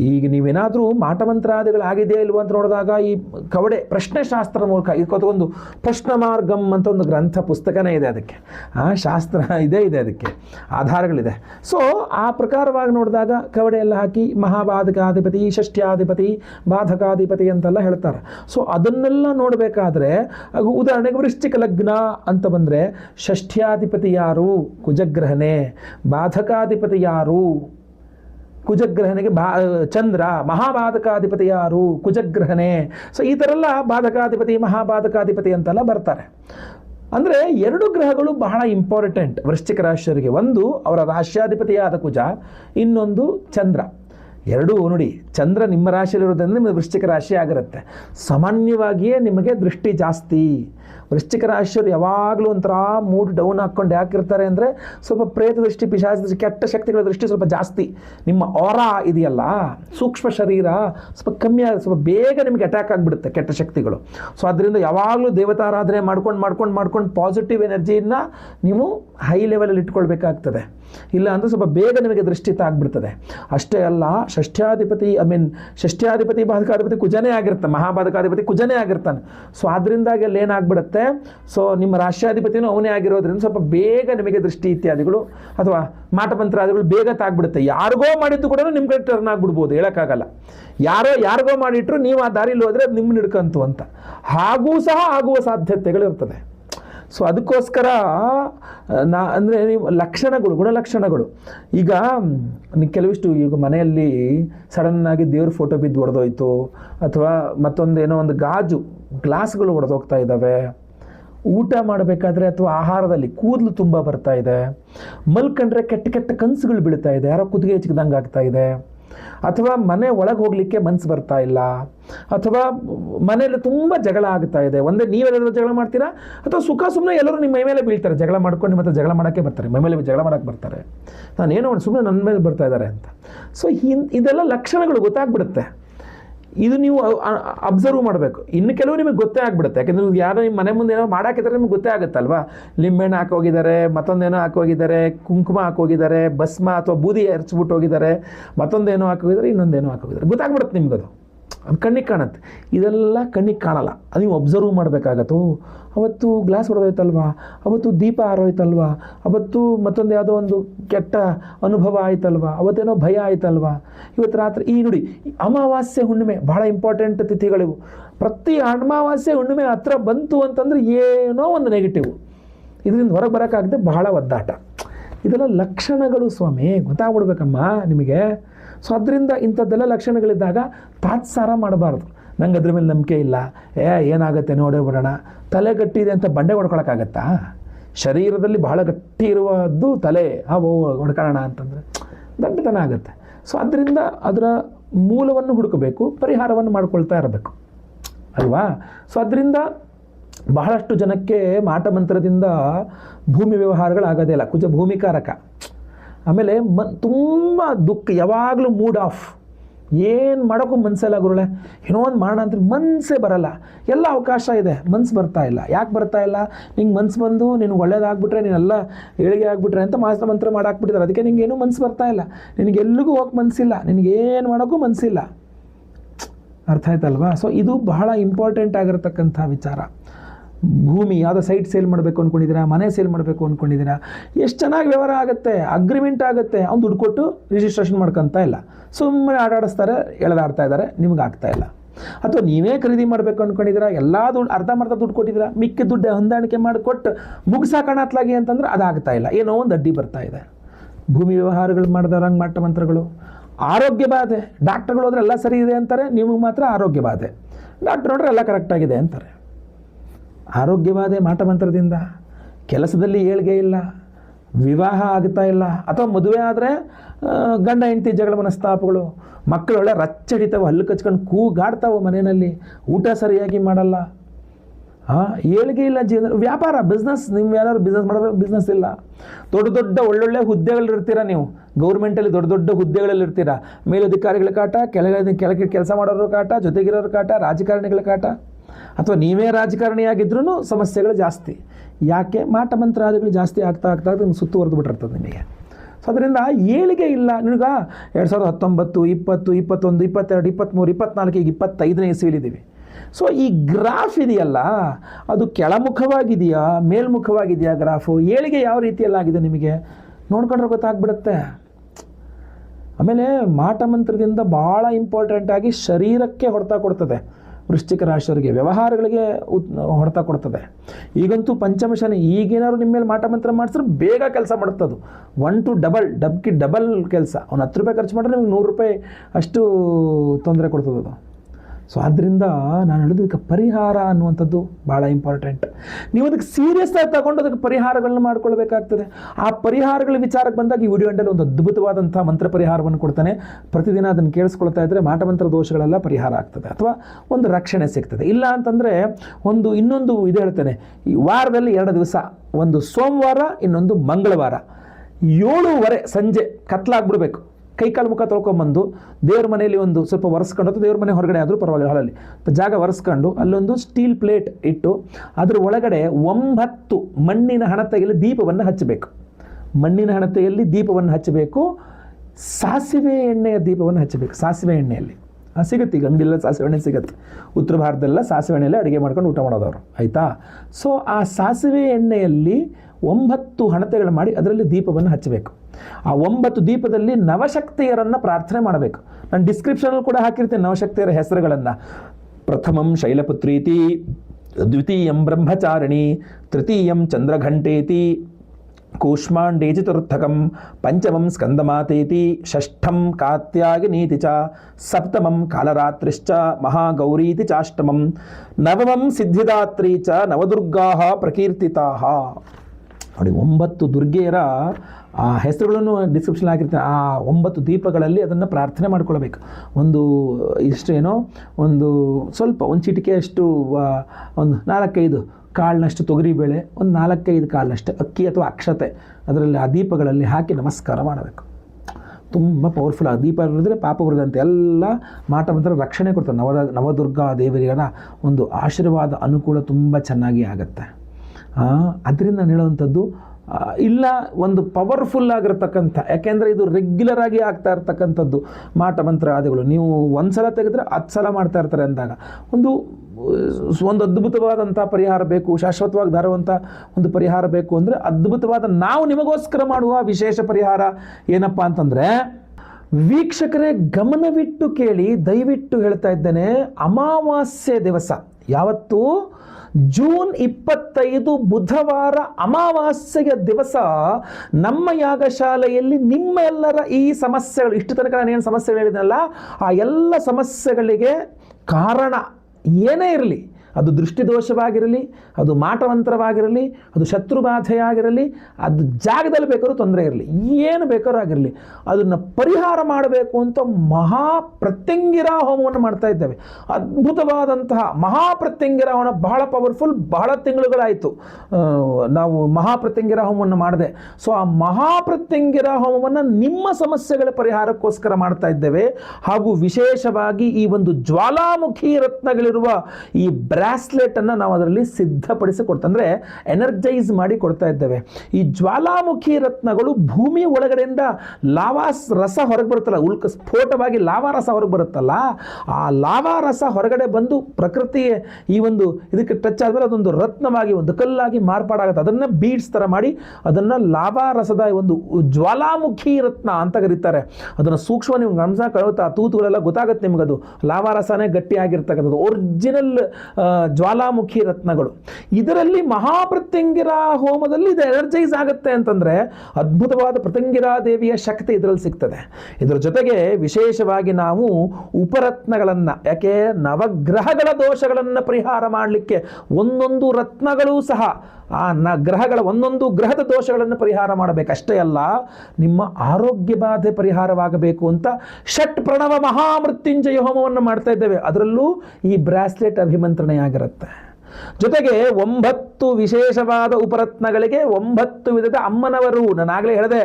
ಈಗ ನೀವೇನಾದರೂ ಮಾಟಮಂತ್ರಾದಿಗಳಾಗಿದೆಯಾ ಇಲ್ವಾ ಅಂತ ನೋಡಿದಾಗ ಈ ಕವಡೆ ಪ್ರಶ್ನೆಶಾಸ್ತ್ರ ಮೂಲಕ ಇದಕ್ಕೊಂದು ಪ್ರಶ್ನ ಮಾರ್ಗಂ ಅಂತ ಒಂದು ಗ್ರಂಥ ಪುಸ್ತಕನೇ ಇದೆ ಅದಕ್ಕೆ. ಆ ಶಾಸ್ತ್ರ ಇದೆ ಇದೆ ಅದಕ್ಕೆ. ಆಧಾರಗಳಿದೆ. ಸೊ ಆ ಪ್ರಕಾರವಾಗಿ ನೋಡಿದಾಗ ಕವಡೆ ಎಲ್ಲ ಹಾಕಿ ಮಹಾಬಾಧಕಾಧಿಪತಿ, ಷಷ್ಠ್ಯಾಧಿಪತಿ, ಬಾಧಕಾಧಿಪತಿ ಅಂತೆಲ್ಲ ಹೇಳ್ತಾರೆ. ಸೊ ಅದನ್ನೆಲ್ಲ ನೋಡಬೇಕಾದ್ರೆ, ಉದಾಹರಣೆಗೆ ವೃಶ್ಚಿಕ ಲಗ್ನ ಅಂತ ಬಂದರೆ ಷಷ್ಠ್ಯಾಧಿಪತಿ ಯಾರು? ಕುಜಗ್ರಹಣೆ. ಬಾಧಕಾಧಿಪತಿ ಯಾರು? ಕುಜಗ್ರಹಣೆಗೆ ಬಾ ಚಂದ್ರ. ಮಹಾಬಾಧಕಾಧಿಪತಿ ಯಾರು? ಕುಜಗ್ರಹಣೆ. ಸೊ ಈ ಥರ ಎಲ್ಲ ಬಾಧಕಾಧಿಪತಿ, ಮಹಾಬಾಧಕಾಧಿಪತಿ ಅಂತೆಲ್ಲ ಬರ್ತಾರೆ. ಅಂದರೆ ಎರಡು ಗ್ರಹಗಳು ಬಹಳ ಇಂಪಾರ್ಟೆಂಟ್ ವೃಶ್ಚಿಕ ರಾಶಿಯವರಿಗೆ. ಒಂದು ಅವರ ರಾಶ್ಯಾಧಿಪತಿಯಾದ ಕುಜ, ಇನ್ನೊಂದು ಚಂದ್ರ. ಎರಡೂ ನೋಡಿ, ಚಂದ್ರ ನಿಮ್ಮ ರಾಶಿಯಲ್ಲಿರೋದ್ರಿಂದ ನಿಮಗೆ ವೃಶ್ಚಿಕ ರಾಶಿ ಆಗಿರುತ್ತೆ. ಸಾಮಾನ್ಯವಾಗಿಯೇ ನಿಮಗೆ ದೃಷ್ಟಿ ಜಾಸ್ತಿ. ವೃಶ್ಚಿಕ ರಾಶಿಯವರು ಯಾವಾಗಲೂ ಒಂಥರ ಮೂಡ್ ಡೌನ್ ಹಾಕ್ಕೊಂಡು ಯಾಕಿರ್ತಾರೆ ಅಂದರೆ ಸ್ವಲ್ಪ ಪ್ರೇತ ದೃಷ್ಟಿ, ಪಿಶಾಚ ದೃಷ್ಟಿ, ಕೆಟ್ಟ ಶಕ್ತಿಗಳ ದೃಷ್ಟಿ ಸ್ವಲ್ಪ ಜಾಸ್ತಿ. ನಿಮ್ಮ ಓರ ಇದೆಯಲ್ಲ, ಸೂಕ್ಷ್ಮ ಶರೀರ ಸ್ವಲ್ಪ ಕಮ್ಮಿ ಆಗ, ಸ್ವಲ್ಪ ಬೇಗ ನಿಮಗೆ ಅಟ್ಯಾಕ್ ಆಗಿಬಿಡುತ್ತೆ ಕೆಟ್ಟ ಶಕ್ತಿಗಳು. ಸೊ ಅದರಿಂದ ಯಾವಾಗಲೂ ದೇವತಾರಾಧನೆ ಮಾಡ್ಕೊಂಡು ಮಾಡ್ಕೊಂಡು ಮಾಡ್ಕೊಂಡು ಪಾಸಿಟಿವ್ ಎನರ್ಜಿಯನ್ನು ನೀವು ಹೈ ಲೆವೆಲಲ್ಲಿ ಇಟ್ಕೊಳ್ಬೇಕಾಗ್ತದೆ. ಇಲ್ಲ ಅಂದರೆ ಸ್ವಲ್ಪ ಬೇಗ ನಿಮಗೆ ದೃಷ್ಟಿ ತಾಗ್ಬಿಡ್ತದೆ. ಅಷ್ಟೇ ಅಲ್ಲ ಷಷ್ಠ್ಯಾಧಿಪತಿ ಐ ಮೀನ್ ಷಷ್ಠ್ಯಾಧಿಪತಿ ಬಾಧಕಾಧಿಪತಿ ಕುಜನೇ ಆಗಿರ್ತಾನೆ ಮಹಾಬಾಧಕಾಧಿಪತಿ ಕುಜನೇ ಆಗಿರ್ತಾನೆ. ಸೊ ಅದರಿಂದಾಗಿ ಅಲ್ಲಿ ಏನಾಗ್ಬಿಡುತ್ತೆ? ಸೊ ನಿಮ್ಮ ರಾಷ್ಟ್ರಾಧಿಪತಿನೂ ಅವನೇ ಆಗಿರೋದ್ರಿಂದ ಸ್ವಲ್ಪ ಬೇಗ ನಿಮಗೆ ದೃಷ್ಟಿ ಇತ್ಯಾದಿಗಳು ಅಥವಾ ಮಾಟಮಂತ್ರಾದಿಗಳು ಬೇಗ ತಾಗ್ಬಿಡುತ್ತೆ. ಯಾರಿಗೋ ಮಾಡಿದ್ದು ಕೂಡ ನಿಮ್ಮ ಕಡೆ ಟರ್ನ್ ಆಗಿಬಿಡ್ಬೋದು, ಹೇಳೋಕ್ಕಾಗಲ್ಲ. ಯಾರೋ ಯಾರಿಗೋ ಮಾಡಿಟ್ರು ನೀವು ಆ ದಾರಿಲಿ ಹೋದರೆ ಅದು ನಿಮ್ಮನ್ನ ಹಿಡ್ಕಂತು ಅಂತ. ಹಾಗೂ ಸಹ ಆಗುವ ಸಾಧ್ಯತೆಗಳಿರ್ತದೆ ಸೊ ಅದಕ್ಕೋಸ್ಕರ ನಾ, ಅಂದರೆ ನೀವು ಲಕ್ಷಣಗಳು, ಗುಣಲಕ್ಷಣಗಳು. ಈಗ ಕೆಲವಿಷ್ಟು ಈಗ ಮನೆಯಲ್ಲಿ ಸಡನ್ನಾಗಿ ದೇವ್ರ ಫೋಟೋ ಬಿದ್ದು ಒಡೆದೋಯ್ತು, ಅಥವಾ ಮತ್ತೊಂದು ಏನೋ ಒಂದು ಗಾಜು ಗ್ಲಾಸ್ಗಳು ಒಡೆದೋಗ್ತಾ ಇದ್ದಾವೆ. ಊಟ ಮಾಡಬೇಕಾದ್ರೆ ಅಥವಾ ಆಹಾರದಲ್ಲಿ ಕೂದಲು ತುಂಬ ಬರ್ತಾ ಇದೆ. ಮಲ್ಕಂಡ್ರೆ ಕೆಟ್ಟ ಕೆಟ್ಟ ಕನಸುಗಳು ಬೀಳ್ತಾ ಇದೆ. ಯಾರೋ ಕುತ್ತಿಗೆ ಚಿಕ್ಕದಂಗೆ ಆಗ್ತಾ ಇದೆ. ಅಥವಾ ಮನೆ ಒಳಗೆ ಹೋಗಲಿಕ್ಕೆ ಮನ್ಸು ಬರ್ತಾ ಇಲ್ಲ. ಅಥವಾ ಮನೆಯಲ್ಲಿ ತುಂಬ ಜಗಳ ಆಗ್ತಾ ಇದೆ. ಒಂದೇ ನೀವೆಲ್ಲರೂ ಜಗಳ ಮಾಡ್ತೀರಾ? ಅಥವಾ ಸುಖ ಸುಮ್ಮನೆ ಎಲ್ಲರೂ ನಿಮ್ಮ ಮೇಲೆ ಬೀಳ್ತಾರೆ. ಜಗಳ ಮಾಡ್ಕೊಂಡು ಹತ್ರ ಜಗಳ ಮಾಡೋಕ್ಕೆ ಬರ್ತಾರೆ. ಮೈ ಮೇಲೆ ಜಗಳ ಮಾಡೋಕ್ಕೆ ಬರ್ತಾರೆ. ನಾನೇನೋ ಒಂದು ಸುಮ್ಮನೆ ನನ್ನ ಮೇಲೆ ಬರ್ತಾ ಇದ್ದಾರೆ ಅಂತ. ಸೊ ಇದೆಲ್ಲ ಲಕ್ಷಣಗಳು ಗೊತ್ತಾಗ್ಬಿಡುತ್ತೆ. ಇದು ನೀವು ಅಬ್ಸರ್ವ್ ಮಾಡಬೇಕು. ಇನ್ನು ಕೆಲವು ನಿಮಗೆ ಗೊತ್ತೇ ಆಗ್ಬಿಡುತ್ತೆ. ಯಾಕಂದ್ರೆ ನೀವು ಯಾರೋ ನಿಮ್ಮ ಮನೆ ಮುಂದೆ ಏನೋ ಮಾಡಾಕಿದ್ರೆ ನಿಮ್ಗೆ ಗೊತ್ತೇ ಆಗುತ್ತಲ್ವಾ? ಲಿಂಬೆಹಣ್ಣು ಹಾಕೋಗಿದ್ದಾರೆ ಮತ್ತೊಂದೇನೋ ಹಾಕೋಗಿದ್ದಾರೆ ಕುಂಕುಮ ಹಾಕೋಗಿದ್ದಾರೆ ಭಸ್ಮ ಅಥವಾ ಬೂದಿ ಎರಚ್ಬಿಟ್ಟು ಹೋಗಿದ್ದಾರೆ, ಮತ್ತೊಂದೇನೋ ಹಾಕೋಗಿದ್ದಾರೆ ಇನ್ನೊಂದೇನೋ ಹಾಕೋಗಿದ್ದಾರೆ ಗೊತ್ತಾಗ್ಬಿಡುತ್ತೆ ನಿಮ್ಗದು. ಅದು ಕಣ್ಣಿಗೆ ಕಾಣುತ್ತೆ. ಇದೆಲ್ಲ ಕಣ್ಣಿಗೆ ಕಾಣಲ್ಲ. ಅದು ನೀವು ಅಬ್ಸರ್ವ್ ಮಾಡಬೇಕಾಗತ್ತು? ಅವತ್ತು ಗ್ಲಾಸ್ ಹೊಡೆದೋಯ್ತಲ್ವಾ? ಅವತ್ತು ದೀಪ ಆರೋಯ್ತಲ್ವಾ ಅವತ್ತು ಮತ್ತೊಂದು ಯಾವುದೋ ಒಂದು ಕೆಟ್ಟ ಅನುಭವ ಆಯ್ತಲ್ವಾ? ಅವತ್ತೇನೋ ಭಯ ಆಯ್ತಲ್ವಾ? ಇವತ್ತು ರಾತ್ರಿ, ಈ ನೋಡಿ ಅಮಾವಾಸ್ಯೆ ಹುಣ್ಣಿಮೆ ಬಹಳ ಇಂಪಾರ್ಟೆಂಟ್ ತಿಥಿಗಳಿವು. ಪ್ರತಿ ಅಮಾವಾಸ್ಯೆ ಹುಣ್ಣಿಮೆ ಹತ್ರ ಬಂತು ಅಂತಂದ್ರೆ ಏನೋ ಒಂದು ನೆಗೆಟಿವ್ ಇದರಿಂದ ಹೊರಗೆ ಬರೋಕ್ಕಾಗದೆ ಬಹಳ ಒದ್ದಾಟ. ಇದೆಲ್ಲ ಲಕ್ಷಣಗಳು ಸ್ವಾಮಿ, ಗೊತ್ತಾಗ್ಬಿಡ್ಬೇಕಮ್ಮ ನಿಮಗೆ. ಸೊ ಅದರಿಂದ ಇಂಥದ್ದೆಲ್ಲ ಲಕ್ಷಣಗಳಿದ್ದಾಗ ತಾತ್ಸಾರ ಮಾಡಬಾರ್ದು. ನಂಗೆ ಅದ್ರ ಮೇಲೆ ನಂಬಿಕೆ ಇಲ್ಲ. ಏ, ಏನಾಗುತ್ತೆ ನೋಡೇ ಬಿಡೋಣ. ತಲೆ ಗಟ್ಟಿದೆ ಅಂತ ಬಂಡೆ ಹೊಡ್ಕೊಳಕ್ಕಾಗತ್ತಾ? ಶರೀರದಲ್ಲಿ ಬಹಳ ಗಟ್ಟಿ ಇರುವದ್ದು ತಲೆ. ಆ, ಓ ಹೊಡ್ಕೊಳ್ಳೋಣ ಅಂತಂದರೆ ದಡ್ಡತನ ಆಗುತ್ತೆ. ಸೊ ಅದರಿಂದ ಅದರ ಮೂಲವನ್ನು ಹುಡುಕಬೇಕು, ಪರಿಹಾರವನ್ನು ಮಾಡ್ಕೊಳ್ತಾ ಇರಬೇಕು. ಅಲ್ವಾ? ಸೊ ಅದರಿಂದ ಬಹಳಷ್ಟು ಜನಕ್ಕೆ ಮಾಟ ಮಂತ್ರದಿಂದ ಭೂಮಿ ವ್ಯವಹಾರಗಳಾಗೋದೇ ಇಲ್ಲ. ಕುಜ ಭೂಮಿಕಾರಕ ಆಮೇಲೆ ಮ ತುಂಬ ದುಃಖ, ಯಾವಾಗಲೂ ಮೂಡ್ ಆಫ್ ಏನು ಮಾಡೋಕ್ಕೂ ಮನಸ್ಸಲ್ಲ ಗುರುಳೆ ಏನೋ ಒಂದು ಮಾಡೋಣ ಅಂತ ಮನಸ್ಸೇ ಬರಲ್ಲ. ಎಲ್ಲ ಅವಕಾಶ ಇದೆ. ಮನ್ಸು ಬರ್ತಾ ಇಲ್ಲ. ಯಾಕೆ ಬರ್ತಾ ಇಲ್ಲ? ನಿಂಗೆ ಮನ್ಸು ಬಂದು ನಿನಗೆ ಒಳ್ಳೇದಾಗ್ಬಿಟ್ರೆ, ನೀನೆಲ್ಲ ಏಳಿಗೆ ಆಗಿಬಿಟ್ರೆ ಅಂತ ಮಾಸ್ತ್ರ ಮಂತ್ರ ಮಾಡಾಕ್ಬಿಟ್ಟಿದ್ದಾರೆ ಅದಕ್ಕೆ ನಿಂಗೆ ಏನೂ ಮನ್ಸು ಬರ್ತಾ ಇಲ್ಲ. ನಿನಗೆ ಎಲ್ಲಿಗೂ ಹೋಗಕ್ಕೆ ಮನಸ್ಸಿಲ್ಲ ನಿನಗೇನು ಮಾಡೋಕ್ಕೂ ಮನಸ್ಸಿಲ್ಲ ಅರ್ಥ ಆಯ್ತಲ್ವಾ? ಸೊ ಇದು ಬಹಳ ಇಂಪಾರ್ಟೆಂಟ್ ಆಗಿರತಕ್ಕಂಥ ವಿಚಾರ. ಭೂಮಿ ಯಾವುದೋ ಸೈಟ್ ಸೇಲ್ ಮಾಡಬೇಕು ಅಂದ್ಕೊಂಡಿದ್ದೀರಾ ಮನೆ ಸೇಲ್ ಮಾಡಬೇಕು ಅಂದ್ಕೊಂಡಿದ್ದೀರಾ ಎಷ್ಟು ಚೆನ್ನಾಗಿ ವ್ಯವಹಾರ ಆಗುತ್ತೆ ಅಗ್ರಿಮೆಂಟ್ ಆಗುತ್ತೆ, ಅವ್ನು ದುಡ್ಡು ಕೊಟ್ಟು ರಿಜಿಸ್ಟ್ರೇಷನ್ ಮಾಡ್ಕೊತಾ ಇಲ್ಲ. ಸುಮ್ಮನೆ ಆಟಾಡಿಸ್ತಾರೆ, ಎಳೆದಾಡ್ತಾ ಇದ್ದಾರೆ ನಿಮ್ಗೆ ಆಗ್ತಾ ಇಲ್ಲ. ಅಥವಾ ನೀವೇ ಖರೀದಿ ಮಾಡಬೇಕು ಅಂದ್ಕೊಂಡಿದ್ದೀರಾ ಎಲ್ಲ ದುಡ್ಡು ಅರ್ಧಂಬರ್ಧ ದುಡ್ಡು ಕೊಟ್ಟಿದ್ದೀರಾ, ಮಿಕ್ಕ ದುಡ್ಡು ಹೊಂದಾಣಿಕೆ ಮಾಡಿಕೊಟ್ಟು ಮುಗಿಸಾಕೋಣ ಅತ್ಲಾಗಿ ಅಂತಂದ್ರೆ ಅದಾಗ್ತಾ ಇಲ್ಲ. ಏನೋ ಒಂದು ಅಡ್ಡಿ ಬರ್ತಾ ಇದೆ. ಭೂಮಿ ವ್ಯವಹಾರಗಳು ಮಾಡಿದವ್ರಂಗೆ ಮಾಟ ಮಂತ್ರಗಳು. ಆರೋಗ್ಯ ಬಾಧೆ. ಡಾಕ್ಟರ್ಗಳು ಹೋದ್ರೆ ಎಲ್ಲ ಸರಿ ಇದೆ ಅಂತಾರೆ, ನಿಮಗೆ ಮಾತ್ರ ಆರೋಗ್ಯ ಬಾಧೆ. ಡಾಕ್ಟರ್ ನೋಡ್ರೆ ಎಲ್ಲ ಕರೆಕ್ಟಾಗಿದೆ ಅಂತಾರೆ. ಆರೋಗ್ಯ ಮಾಟಮಂತ್ರದಿಂದ ಮಾಟ ಮಂತ್ರದಿಂದ, ಕೆಲಸದಲ್ಲಿ ಏಳ್ಗೆ ಇಲ್ಲ, ವಿವಾಹ ಆಗ್ತಾ ಇಲ್ಲ, ಅಥವಾ ಮದುವೆ ಆದರೆ ಗಂಡ ಹೆಂಡತಿ ಜಗಳ ಮನಸ್ತಾಪಗಳು ಮಕ್ಕಳೊಳ್ಳೆ ರಚ್ಚಡಿತಾವೆ, ಹಲ್ಲು ಕಚ್ಕೊಂಡು ಕೂಗಾಡ್ತಾವೆ ಮನೆಯಲ್ಲಿ, ಊಟ ಸರಿಯಾಗಿ ಮಾಡಲ್ಲ. ಹಾಂ ಏಳಿಗೆ ಇಲ್ಲ ಜೀವನ, ವ್ಯಾಪಾರ ಬಿಸ್ನೆಸ್ ನಿಮ್ಮ ಯಾರು ಬಿಸ್ನೆಸ್ ಮಾಡೋದು ಬಿಸ್ನೆಸ್ ಇಲ್ಲ. ದೊಡ್ಡ ದೊಡ್ಡ ಒಳ್ಳೊಳ್ಳೆ ಹುದ್ದೆಗಳಲ್ಲಿರ್ತೀರ ನೀವು? ಗೌರ್ಮೆಂಟಲ್ಲಿ ದೊಡ್ಡ ದೊಡ್ಡ ಹುದ್ದೆಗಳಲ್ಲಿ ಇರ್ತೀರಾ ಮೇಲಧಿಕಾರಿಗಳ ಕಾಟ ಕೆಳಗೆ ಕೆಳಗೆ ಕೆಲಸ ಮಾಡೋರ ಕಾಟ, ಜೊತೆಗಿರೋರ ಕಾಟ, ರಾಜಕಾರಣಿಗಳ ಕಾಟ? ಅಥವಾ ನೀವೇ ರಾಜಕಾರಣಿಯಾಗಿದ್ರೂ ಸಮಸ್ಯೆಗಳು ಜಾಸ್ತಿ. ಯಾಕೆ? ಮಾಟ ಮಂತ್ರಾದಿಗಳು ಜಾಸ್ತಿ ಆಗ್ತಾ ಆಗ್ತಾ ನಿಮ್ಗೆ ಸುತ್ತುವರೆದು ಬಿಟ್ಟಿರ್ತದೆ ನಿಮಗೆ. ಸೊ ಅದರಿಂದ ಏಳಿಗೆ ಇಲ್ಲ. ನಿಮಗೆ ಎರಡು ಸಾವಿರದ ಹತ್ತೊಂಬತ್ತು, ಇಪ್ಪತ್ತು, ಇಪ್ಪತ್ತೊಂದು, ಇಪ್ಪತ್ತೆರಡು ಇಪ್ಪತ್ತ್ಮೂರು ಇಪ್ಪತ್ನಾಲ್ಕು, ಈಗ ಇಪ್ಪತ್ತೈದನೇ ಇಸ್ವಿಲಿದ್ದೀವಿ ಸೊ ಈ ಗ್ರಾಫ್ ಇದೆಯಲ್ಲ, ಅದು ಕೆಳಮುಖವಾಗಿದೆಯಾ, ಮೇಲ್ಮುಖವಾಗಿದೆಯಾ ಗ್ರಾಫು? ಏಳಿಗೆ ಯಾವ ರೀತಿಯಲ್ಲಾಗಿದೆ ನಿಮಗೆ? ನೋಡ್ಕೊಂಡ್ರೆ ಗೊತ್ತಾಗ್ಬಿಡುತ್ತೆ. ಆಮೇಲೆ ಮಾಟ ಮಂತ್ರದಿಂದ ಭಾಳ ಇಂಪಾರ್ಟೆಂಟಾಗಿ ಶರೀರಕ್ಕೆ ಹೊಡೆತ ಕೊಡ್ತದೆ. ವೃಶ್ಚಿಕ ರಾಶಿಯವರಿಗೆ ವ್ಯವಹಾರಗಳಿಗೆ ಉತ್ ಹೊಡೆತ ಕೊಡ್ತದೆ. ಈಗಂತೂ ಪಂಚಮ ಶನಿ, ಈಗೇನಾದ್ರು ನಿಮ್ಮ ಮೇಲೆ ಮಾಟ ಮಂತ್ರ ಮಾಡಿಸಿದ್ರೆ ಬೇಗ ಕೆಲಸ ಮಾಡುತ್ತದು. ಒನ್ ಟು ಡಬಲ್ ಡಬ್ಕಿ ಡಬಲ್ ಕೆಲಸ. ಅವ್ನು ಹತ್ತು ರೂಪಾಯಿ ಖರ್ಚು ಮಾಡಿದ್ರೆ ನಿಮ್ಗೆ ನೂರು ರೂಪಾಯಿ ಅಷ್ಟು ತೊಂದರೆ ಕೊಡ್ತದದು. ಸೊ ಆದ್ದರಿಂದ ನಾನು ಹೇಳಿದಕ್ಕೆ ಪರಿಹಾರ ಅನ್ನುವಂಥದ್ದು ಭಾಳ ಇಂಪಾರ್ಟೆಂಟ್ ನೀವು ಅದಕ್ಕೆ ಸೀರಿಯಸ್ ಆಗಿ ತಗೊಂಡು ಅದಕ್ಕೆ ಪರಿಹಾರಗಳನ್ನ ಮಾಡ್ಕೊಳ್ಬೇಕಾಗ್ತದೆ. ಆ ಪರಿಹಾರಗಳ ವಿಚಾರಕ್ಕೆ ಬಂದಾಗ ಈ ವಿಡಿಯೋ ಎಂಡಲ್ಲಿ ಒಂದು ಅದ್ಭುತವಾದಂಥ ಮಂತ್ರ ಪರಿಹಾರವನ್ನು ಕೊಡ್ತಾನೆ. ಪ್ರತಿದಿನ ಅದನ್ನು ಕೇಳಿಸ್ಕೊಳ್ತಾ ಇದ್ದರೆ ಮಾಟಮಂತ್ರ ದೋಷಗಳೆಲ್ಲ ಪರಿಹಾರ ಆಗ್ತದೆ. ಅಥವಾ ಒಂದು ರಕ್ಷಣೆ ಸಿಗ್ತದೆ. ಇಲ್ಲ ಅಂತಂದರೆ ಒಂದು ಇನ್ನೊಂದು ಇದು ಹೇಳ್ತೇನೆ. ಈ ವಾರದಲ್ಲಿ ಎರಡು ದಿವಸ, ಒಂದು ಸೋಮವಾರ, ಇನ್ನೊಂದು ಮಂಗಳವಾರ. ಏಳೂವರೆ ಸಂಜೆ ಕತ್ಲಾಗ್ಬಿಡ್ಬೇಕು. ಕೈಕಾಲು ಮುಖ ತೊಳ್ಕೊಂಬಂದು ದೇವ್ರ ಮನೆಯಲ್ಲಿ ಒಂದು ಸ್ವಲ್ಪ ಒರೆಸ್ಕೊಂಡು ದೇವ್ರ ಮನೆ ಹೊರಗಡೆ ಆದರೂ ಪರವಾಗಿಲ್ಲ ಹಾಲಲ್ಲಿ, ಜಾಗ ಒರೆಸ್ಕೊಂಡು ಅಲ್ಲೊಂದು ಸ್ಟೀಲ್ ಪ್ಲೇಟ್ ಇಟ್ಟು ಅದರ ಒಳಗಡೆ ಒಂಬತ್ತು ಮಣ್ಣಿನ ಹಣತೆಯಲ್ಲಿ ದೀಪವನ್ನು ಹಚ್ಚಬೇಕು. ಮಣ್ಣಿನ ಹಣತೆಯಲ್ಲಿ ದೀಪವನ್ನು ಹಚ್ಚಬೇಕು. ಸಾಸಿವೆ ಎಣ್ಣೆಯ ದೀಪವನ್ನು ಹಚ್ಚಬೇಕು. ಸಾಸಿವೆ ಎಣ್ಣೆಯಲ್ಲಿ. ಸಿಗುತ್ತೆ ಈಗ ಅಂಗಡಿಯಲ್ಲ ಸಾಸಿವೆ ಎಣ್ಣೆ ಸಿಗುತ್ತೆ. ಉತ್ತರ ಭಾರತದಲ್ಲ ಸಾಸಿವೆ ಎಣ್ಣೆಯಲ್ಲಿ ಅಡುಗೆ ಮಾಡ್ಕೊಂಡು ಊಟ ಮಾಡೋದವರು, ಆಯಿತಾ? ಸೊ ಆ ಸಾಸಿವೆ ಎಣ್ಣೆಯಲ್ಲಿ ಒಂಬತ್ತು ಹಣತೆಗಳು ಮಾಡಿ ಅದರಲ್ಲಿ ದೀಪವನ್ನು ಹಚ್ಚಬೇಕು. ಆ ಒಂಬತ್ತು ದೀಪದಲ್ಲಿ ನವಶಕ್ತಿಯರನ್ನು ಪ್ರಾರ್ಥನೆ ಮಾಡಬೇಕು. ನಾನು ಡಿಸ್ಕ್ರಿಪ್ಷನಲ್ಲಿ ಕೂಡ ಹಾಕಿರ್ತೇನೆ ನವಶಕ್ತಿಯರ ಹೆಸರುಗಳನ್ನು. ಪ್ರಥಮಂ ಶೈಲಪುತ್ರೀತಿ, ದ್ವಿತೀಯಂ ಬ್ರಹ್ಮಚಾರಿಣಿ, ತೃತೀಯಂ ಚಂದ್ರಘಂಟೇತಿ ಕೂಷ್ಮಾಂಡೇ ಚತುರ್ಥಕಂ ಪಂಚಮಂ ಸ್ಕಂದಮಾತೇತಿ, ಷಷ್ಠಂ ಕಾತ್ಯಾಗಿನೀತಿ ಚ, ಸಪ್ತಮಂ ಕಾಲರಾತ್ರಿಶ್ಚ, ಮಹಾಗೌರೀತಿ ಚಾಷ್ಟಮಂ, ನವಮಂ ಸಿದ್ಧಿದಾತ್ರಿ ಚ, ನವದುರ್ಗಾ ಪ್ರಕೀರ್ತಿತಾ. ನೋಡಿ, ಒಂಬತ್ತು ದುರ್ಗೆಯರ ಆ ಹೆಸರುಗಳನ್ನು ಡಿಸ್ಕ್ರಿಪ್ಷನ್ ಹಾಕಿರ್ತೀನಿ ಆ ಒಂಬತ್ತು ದೀಪಗಳಲ್ಲಿ ಅದನ್ನು ಪ್ರಾರ್ಥನೆ ಮಾಡ್ಕೊಳ್ಬೇಕು. ಒಂದು ಇಷ್ಟೇನೋ, ಒಂದು ಸ್ವಲ್ಪ, ಒಂದು ಚಿಟಿಕೆಯಷ್ಟು ಒಂದು ನಾಲ್ಕೈದು ಕಾಳಿನಷ್ಟು ತೊಗರಿಬೇಳೆ, ಒಂದು ನಾಲ್ಕೈದು ಕಾಳಿನಷ್ಟು ಅಕ್ಕಿ ಅಥವಾ ಅಕ್ಷತೆ ಅದರಲ್ಲಿ ಆ ದೀಪಗಳಲ್ಲಿ ಹಾಕಿ ನಮಸ್ಕಾರ ಮಾಡಬೇಕು. ತುಂಬ ಪವರ್ಫುಲ್ ಆ ದೀಪ ಇರಿದ್ರೆ ಪಾಪ ಬರದಂತೆ ಎಲ್ಲ ಮಾಟ ಮಂತ್ರ ರಕ್ಷಣೆ ಕೊಡ್ತಾರೆ. ನವ ನವದುರ್ಗಾ ದೇವರಿಗರ ಒಂದು ಆಶೀರ್ವಾದ ಅನುಕೂಲ ತುಂಬ ಚೆನ್ನಾಗಿ ಆಗುತ್ತೆ. ಅದರಿಂದ ನಾನು ಹೇಳುವಂಥದ್ದು ಇಲ್ಲ, ಒಂದು ಪವರ್ಫುಲ್ ಆಗಿರತಕ್ಕಂಥ, ಯಾಕೆಂದರೆ ಇದು ರೆಗ್ಯುಲರ್ ಆಗಿ ಆಗ್ತಾ ಇರ್ತಕ್ಕಂಥದ್ದು, ಮಾಟ ಮಂತ್ರ ಆದಿಗಳು. ನೀವು ಒಂದು ಸಲ ತೆಗೆದ್ರೆ ಹತ್ತು ಸಲ ಮಾಡ್ತಾ ಇರ್ತಾರೆ ಅಂದಾಗ. ಒಂದು ಒಂದು ಅದ್ಭುತವಾದಂಥ ಪರಿಹಾರ ಬೇಕು, ಶಾಶ್ವತವಾಗಿ ಧಾರುವಂಥ ಒಂದು ಪರಿಹಾರ ಬೇಕು ಅಂದರೆ ಅದ್ಭುತವಾದ ನಾವು ನಿಮಗೋಸ್ಕರ ಮಾಡುವ ವಿಶೇಷ ಪರಿಹಾರ ಏನಪ್ಪ ಅಂತಂದರೆ, ವೀಕ್ಷಕರೇ ಗಮನವಿಟ್ಟು ಕೇಳಿ, ದಯವಿಟ್ಟು ಹೇಳ್ತಾ ಇದ್ದೇನೆ, ಅಮಾವಾಸ್ಯೆ ದಿವಸ. ಯಾವತ್ತು? ಜೂನ್ ಇಪ್ಪತ್ತೈದು ಬುಧವಾರ ಅಮಾವಾಸ್ಯೆಯ ದಿವಸ ನಮ್ಮ ಯಾಗಶಾಲೆಯಲ್ಲಿ ನಿಮ್ಮೆಲ್ಲರ ಈ ಸಮಸ್ಯೆಗಳು, ಇಷ್ಟು ತನಕ ನಾನು ಏನು ಸಮಸ್ಯೆಗಳು ಹೇಳಿದ್ನಲ್ಲ, ಆ ಎಲ್ಲ ಸಮಸ್ಯೆಗಳಿಗೆ ಕಾರಣ ಏನೇ ಇರಲಿ ಅದು ದೃಷ್ಟಿದೋಷವಾಗಿರಲಿ, ಅದು ಮಾಟಮಂತ್ರವಾಗಿರಲಿ ಅದು ಶತ್ರುಬಾಧೆಯಾಗಿರಲಿ, ಅದು ಜಾಗದಲ್ಲಿ ಬೇಕಾದ್ರೂ ತೊಂದರೆ ಇರಲಿ, ಏನು ಬೇಕಾದ್ರೂ ಆಗಿರಲಿ, ಅದನ್ನು ಪರಿಹಾರ ಮಾಡಬೇಕು ಅಂತ ಮಹಾ ಪ್ರತ್ಯಂಗಿರಾ ಹೋಮವನ್ನು ಮಾಡ್ತಾ ಇದ್ದೇವೆ. ಅದ್ಭುತವಾದಂತಹ ಮಹಾ ಪ್ರತ್ಯಂಗಿರಾ ಹೋಮ, ಬಹಳ ಪವರ್ಫುಲ್ ಬಹಳ ತಿಂಗಳುಗಳಾಯಿತು. ನಾವು ಮಹಾ ಪ್ರತ್ಯಂಗಿರಾ ಹೋಮವನ್ನು ಮಾಡಿದೆ ಸೊ ಆ ಮಹಾ ಪ್ರತ್ಯಂಗಿರಾ ಹೋಮವನ್ನು ನಿಮ್ಮ ಸಮಸ್ಯೆಗಳ ಪರಿಹಾರಕ್ಕೋಸ್ಕರ ಮಾಡ್ತಾ ಇದ್ದೇವೆ. ಹಾಗೂ ವಿಶೇಷವಾಗಿ ಈ ಒಂದು ಜ್ವಾಲಾಮುಖಿ ರತ್ನಗಳಿರುವ ಈ ಅನ್ನು ನಾವು ಅದರಲ್ಲಿ ಸಿದ್ಧಪಡಿಸಿ ಕೊಡ್ತಾ ಅಂದರೆ ಎನರ್ಜೈಸ್ ಮಾಡಿ ಕೊಡ್ತಾ ಇದ್ದೇವೆ. ಈ ಜ್ವಾಲಾಮುಖಿ ರತ್ನಗಳು ಭೂಮಿ ಒಳಗಡೆಯಿಂದ ಲಾವಾ ರಸ ಹೊರಗೆ ಬರುತ್ತಲ್ಲ, ಉಲ್ಕ ಸ್ಫೋಟವಾಗಿ ಲಾವಾ ರಸ ಹೊರಗೆ ಬರುತ್ತಲ್ಲ, ಆ ಲಾವಾ ರಸ ಹೊರಗಡೆ ಬಂದು ಪ್ರಕೃತಿಯ ಈ ಒಂದು ಇದಕ್ಕೆ ಟಚ್ ಆದಮೇಲೆ ಅದೊಂದು ರತ್ನವಾಗಿ, ಒಂದು ಕಲ್ಲಾಗಿ ಮಾರ್ಪಾಡಾಗುತ್ತೆ. ಅದನ್ನು ಬೀಡ್ಸ್ ಥರ ಮಾಡಿ ಅದನ್ನು ಲಾವಾ ರಸದ ಒಂದು ಜ್ವಾಲಾಮುಖಿ ರತ್ನ ಅಂತ ಕರೀತಾರೆ. ಅದನ್ನು ಸೂಕ್ಷ್ಮ ನಿಮ್ಗೆ ಗಮನ ಕಳುತ್ತಾ ತೂತುಗಳೆಲ್ಲ ಗೊತ್ತಾಗುತ್ತೆ ನಿಮಗದು. ಲಾವಾ ರಸನೇ ಗಟ್ಟಿಯಾಗಿರ್ತಕ್ಕಂಥದ್ದು. ಒರಿಜಿನಲ್ ಜ್ವಾಲಾಮುಖಿ ರತ್ನಗಳು. ಇದರಲ್ಲಿ ಮಹಾಪ್ರತ್ಯಂಗಿರಾ ಹೋಮದಲ್ಲಿ ಇದು ಎನರ್ಜೈಸ್ ಆಗುತ್ತೆ ಅಂತಂದರೆ ಅದ್ಭುತವಾದ ಪ್ರತ್ಯಂಗಿರಾ ದೇವಿಯ ಶಕ್ತಿ ಇದರಲ್ಲಿ ಸಿಗ್ತದೆ. ಇದರ ಜೊತೆಗೆ ವಿಶೇಷವಾಗಿ ನಾವು ಉಪರತ್ನಗಳನ್ನು, ಯಾಕೆ? ನವಗ್ರಹಗಳ ದೋಷಗಳನ್ನು ಪರಿಹಾರ ಮಾಡಲಿಕ್ಕೆ ಒಂದೊಂದು ರತ್ನಗಳೂ ಸಹ ಆ ನ ಗ್ರಹಗಳ ಒಂದೊಂದು ಗ್ರಹದ ದೋಷಗಳನ್ನು ಪರಿಹಾರ ಮಾಡಬೇಕಷ್ಟೇ ಅಲ್ಲ, ನಿಮ್ಮ ಆರೋಗ್ಯ ಬಾಧೆ ಪರಿಹಾರವಾಗಬೇಕು ಅಂತ ಷಟ್ ಪ್ರಣವ ಮಹಾಮೃತ್ಯುಂಜಯ ಹೋಮವನ್ನು ಮಾಡ್ತಾ ಇದ್ದೇವೆ. ಅದರಲ್ಲೂ ಈ ಬ್ರಾಸ್ಲೆಟ್ ಅಭಿಮಂತ್ರಣೆಯಾಗಿರುತ್ತೆ. ಜೊತೆಗೆ ಒಂಬತ್ತು ವಿಶೇಷವಾದ ಉಪರತ್ನಗಳಿಗೆ ಒಂಬತ್ತು ವಿಧದ ಅಮ್ಮನವರು. ನಾನಾಗಲೇ ಹೇಳಿದೆ,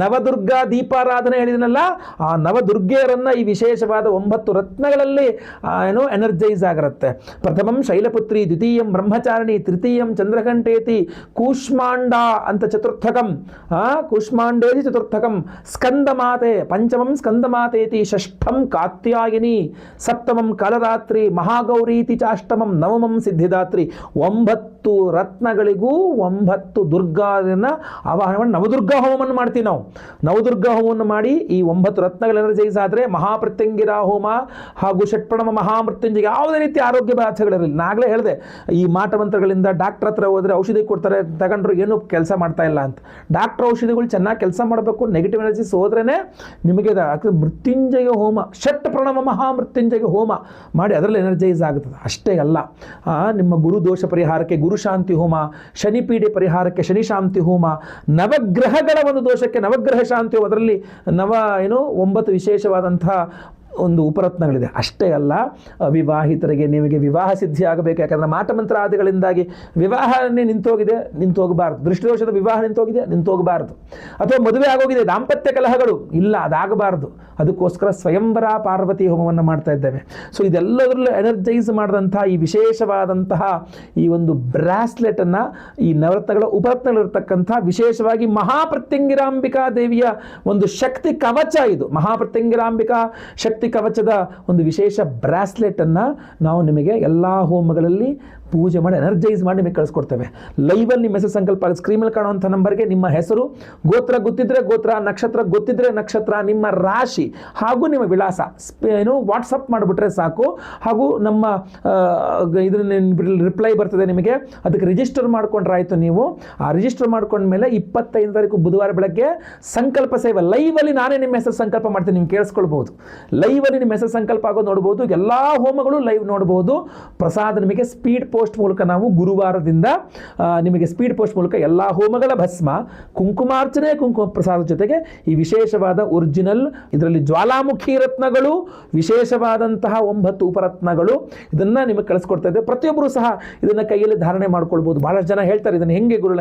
ನವದುರ್ಗಾ ದೀಪಾರಾಧನೆ ಹೇಳಿದನಲ್ಲ, ಆ ನವದುರ್ಗೆಯರನ್ನ ಈ ವಿಶೇಷವಾದ ಒಂಬತ್ತು ರತ್ನಗಳಲ್ಲಿ ಏನು ಎನರ್ಜೈಸ್ ಆಗಿರುತ್ತೆ. ಪ್ರಥಮಂ ಶೈಲಪುತ್ರಿ, ದ್ವಿತೀಯಂ ಬ್ರಹ್ಮಚಾರಿಣಿ, ತೃತೀಯಂ ಚಂದ್ರಕಂಠೇತಿ, ಕೂಷ್ಮಾಂಡ ಅಂತ ಚತುರ್ಥಕಂ ಕೂಷ್ಮಾಂಡೇತಿ ಚತುರ್ಥಕಂ, ಸ್ಕಂದಮಾತೆ, ಪಂಚಮಂ ಸ್ಕಂದಮಾತೇತಿ, ಷಷ್ಠಂ ಕಾತ್ಯಾಯಿನಿ, ಸಪ್ತಮಂ ಕಾಲರಾತ್ರಿ, ಮಹಾಗೌರೀತಿ ಚಾಷ್ಟಮಂ, ನವಮಂ ಸಿದ್ಧಿದಾತ್ರಿ, ಒಂಬತ್ತು ರತ್ನಗಳಿಗೂ ಒಂಬತ್ತು ದುರ್ಗಾನ ಆವಾಹನವನ್ನು ನವದುರ್ಗಾ ಹೋಮವನ್ನು ಮಾಡ್ತೀವಿ ನಾವು. ನವದುರ್ಗ ಹೋಮವನ್ನು ಮಾಡಿ ಈ ಒಂಬತ್ತು ರತ್ನಗಳ ಎನರ್ಜೈಸ್ ಆದರೆ ಮಹಾಪ್ರತ್ಯಂಗಿರಾ ಹೋಮ ಹಾಗೂ ಷಟ್ಪಣಮ ಮಹಾಮೃತ್ಯುಂಜಯ ಯಾವುದೇ ರೀತಿ ಆರೋಗ್ಯ ಬಾಧೆಗಳಿರಲಿಲ್ಲ. ನಾಗಲೇ ಹೇಳಿದೆ, ಈ ಮಾಟಮಂತ್ರಗಳಿಂದ ಡಾಕ್ಟರ್ ಹತ್ರ ಹೋದರೆ ಔಷಧಿ ಕೊಡ್ತಾರೆ, ತಗೊಂಡ್ರು ಏನು ಕೆಲಸ ಮಾಡ್ತಾ ಇಲ್ಲ ಅಂತ. ಡಾಕ್ಟರ್ ಔಷಧಿಗಳು ಚೆನ್ನಾಗಿ ಕೆಲಸ ಮಾಡಬೇಕು ನೆಗೆಟಿವ್ ಎನರ್ಜಿ ಹೋದ್ರೇ ನಿಮಗೆ ಮೃತ್ಯುಂಜಯ ಹೋಮ ಷಟ್ ಪ್ರಣವ ಮಹಾಮೃತ್ಯುಂಜಯ ಹೋಮ ಮಾಡಿ ಅದರಲ್ಲಿ ಎನರ್ಜೈಸ್ ಆಗುತ್ತದೆ. ಅಷ್ಟೇ ಅಲ್ಲ ನಿಮ್ಮ ಗುರು ದೋಷ ಪರಿಹಾರಕ್ಕೆ ಗುರು ಶಾಂತಿ ಹೋಮ, ಶನಿಪೀಡೆ ಪರಿಹಾರಕ್ಕೆ ಶನಿ ಶಾಂತಿ ಹೋಮ, ನವಗ್ರಹಗಳ ಒಂದು ದೋಷಕ್ಕೆ ನವಗ್ರಹ ಶಾಂತಿ ಅದರಲ್ಲಿ ನವ ಏನು, ಒಂಬತ್ತು ವಿಶೇಷವಾದಂತಹ ಒಂದು ಉಪರತ್ನಗಳಿದೆ. ಅಷ್ಟೇ ಅಲ್ಲ ಅವಿವಾಹಿತರಿಗೆ ನಿಮಗೆ ವಿವಾಹ ಸಿದ್ಧಿ ಆಗಬೇಕು. ಯಾಕಂದರೆ ಮಾಟಮಂತ್ರ ಆದಿಗಳಿಂದಾಗಿ ವಿವಾಹನೇ ನಿಂತೋಗಿದೆ, ನಿಂತೋಗಬಾರ್ದು. ದೃಷ್ಟಿದೋಷದ ವಿವಾಹ ನಿಂತೋಗಿದೆ, ನಿಂತೋಗಬಾರ್ದು. ಅಥವಾ ಮದುವೆ ಆಗೋಗಿದೆ, ದಾಂಪತ್ಯ ಕಲಹಗಳು, ಇಲ್ಲ, ಅದಾಗಬಾರ್ದು. ಅದಕ್ಕೋಸ್ಕರ ಸ್ವಯಂವರ ಪಾರ್ವತಿ ಹೋಮವನ್ನು ಮಾಡ್ತಾ ಇದ್ದೇವೆ. ಸೊ ಇದೆಲ್ಲದರಲ್ಲೂ ಎನರ್ಜೈಸ್ ಮಾಡಿದಂತಹ, ಈ ವಿಶೇಷವಾದಂತಹ ಈ ಒಂದು ಬ್ರಾಸ್ಲೆಟನ್ನು ಈ ನವರತ್ನಗಳ ಉಪರತ್ನಗಳಿರ್ತಕ್ಕಂಥ, ವಿಶೇಷವಾಗಿ ಮಹಾಪ್ರತ್ಯಂಗಿರಾಂಬಿಕಾ ದೇವಿಯ ಒಂದು ಶಕ್ತಿ ಕವಚ ಇದು. ಮಹಾಪ್ರತ್ಯಂಗಿರಾಂಬಿಕಾ ಶಕ್ತಿ ಕವಚದ ಒಂದು ವಿಶೇಷ ಬ್ರಾಸ್ಲೆಟನ್ನು ನಾವು ನಿಮಗೆ ಎಲ್ಲ ಹೋಮಗಳಲ್ಲಿ ಪೂಜೆ ಮಾಡಿ ಎನರ್ಜೈಸ್ ಮಾಡಿ ನಿಮಗೆ ಕಳಿಸ್ಕೊಡ್ತೇವೆ. ಲೈವಲ್ಲಿ ನಿಮ್ಮ ಹೆಸರು ಸಂಕಲ್ಪ ಸ್ಕ್ರೀನಲ್ಲಿ ಕಾಣುವಂಥ ನಂಬರ್ಗೆ ನಿಮ್ಮ ಹೆಸರು, ಗೋತ್ರ ಗೊತ್ತಿದ್ರೆ ಗೋತ್ರ, ನಕ್ಷತ್ರ ಗೊತ್ತಿದ್ರೆ ನಕ್ಷತ್ರ, ನಿಮ್ಮ ರಾಶಿ ಹಾಗೂ ನಿಮ್ಮ ವಿಳಾಸ. ಏನು ವಾಟ್ಸಪ್ ಮಾಡಿಬಿಟ್ರೆ ಸಾಕು. ಹಾಗೂ ನಮ್ಮ ಇದನ್ನ ರಿಪ್ಲೈ ಬರ್ತದೆ ನಿಮಗೆ. ಅದಕ್ಕೆ ರಿಜಿಸ್ಟರ್ ಮಾಡ್ಕೊಂಡ್ರೆ ಆಯಿತು ನೀವು. ಆ ರಿಜಿಸ್ಟರ್ ಮಾಡ್ಕೊಂಡ್ಮೇಲೆ ಇಪ್ಪತ್ತೈದು ತಾರೀಕು ಬುಧವಾರ ಬೆಳಗ್ಗೆ ಸಂಕಲ್ಪ ಸೇವೆ. ಲೈವಲ್ಲಿ ನಾನೇ ನಿಮ್ಮ ಹೆಸರು ಸಂಕಲ್ಪ ಮಾಡ್ತೀನಿ, ನೀವು ಕೇಳಿಸ್ಕೊಳ್ಬೋದು ಲೈವಲ್ಲಿ ನಿಮ್ಮ ಹೆಸರು ಸಂಕಲ್ಪ ಆಗೋದು ನೋಡ್ಬೋದು. ಎಲ್ಲ ಹೋಮಗಳು ಲೈವ್ ನೋಡ್ಬೋದು. ಪ್ರಸಾದ ನಿಮಗೆ ಸ್ಪೀಡ್ ಪೋಸ್ಟ್ ಮೂಲಕ ನಾವು ಗುರುವಾರದಿಂದ ನಿಮಗೆ ಸ್ಪೀಡ್ ಪೋಸ್ಟ್ ಮೂಲಕ ಎಲ್ಲ ಹೋಮಗಳ ಭಸ್ಮ, ಕುಂಕುಮಾರ್ಚನೆ ಕುಂಕುಮ ಪ್ರಸಾದ ಜೊತೆಗೆ ಈ ವಿಶೇಷವಾದ ಒರಿಜಿನಲ್ ಇದರಲ್ಲಿ ಜ್ವಾಲಾಮುಖಿ ರತ್ನಗಳು, ವಿಶೇಷವಾದಂತಹ ಒಂಬತ್ತು ಉಪರತ್ನಗಳು, ಇದನ್ನ ನಿಮಗೆ ಕಳಿಸ್ಕೊಡ್ತಾ ಇದ್ದೆ. ಪ್ರತಿಯೊಬ್ಬರು ಸಹ ಇದನ್ನ ಕೈಯಲ್ಲಿ ಧಾರಣೆ ಮಾಡ್ಕೊಳ್ಬೋದು. ಬಹಳಷ್ಟು ಜನ ಹೇಳ್ತಾರೆ, ಇದನ್ನ ಹೆಂಗೆ ಗುರುಳ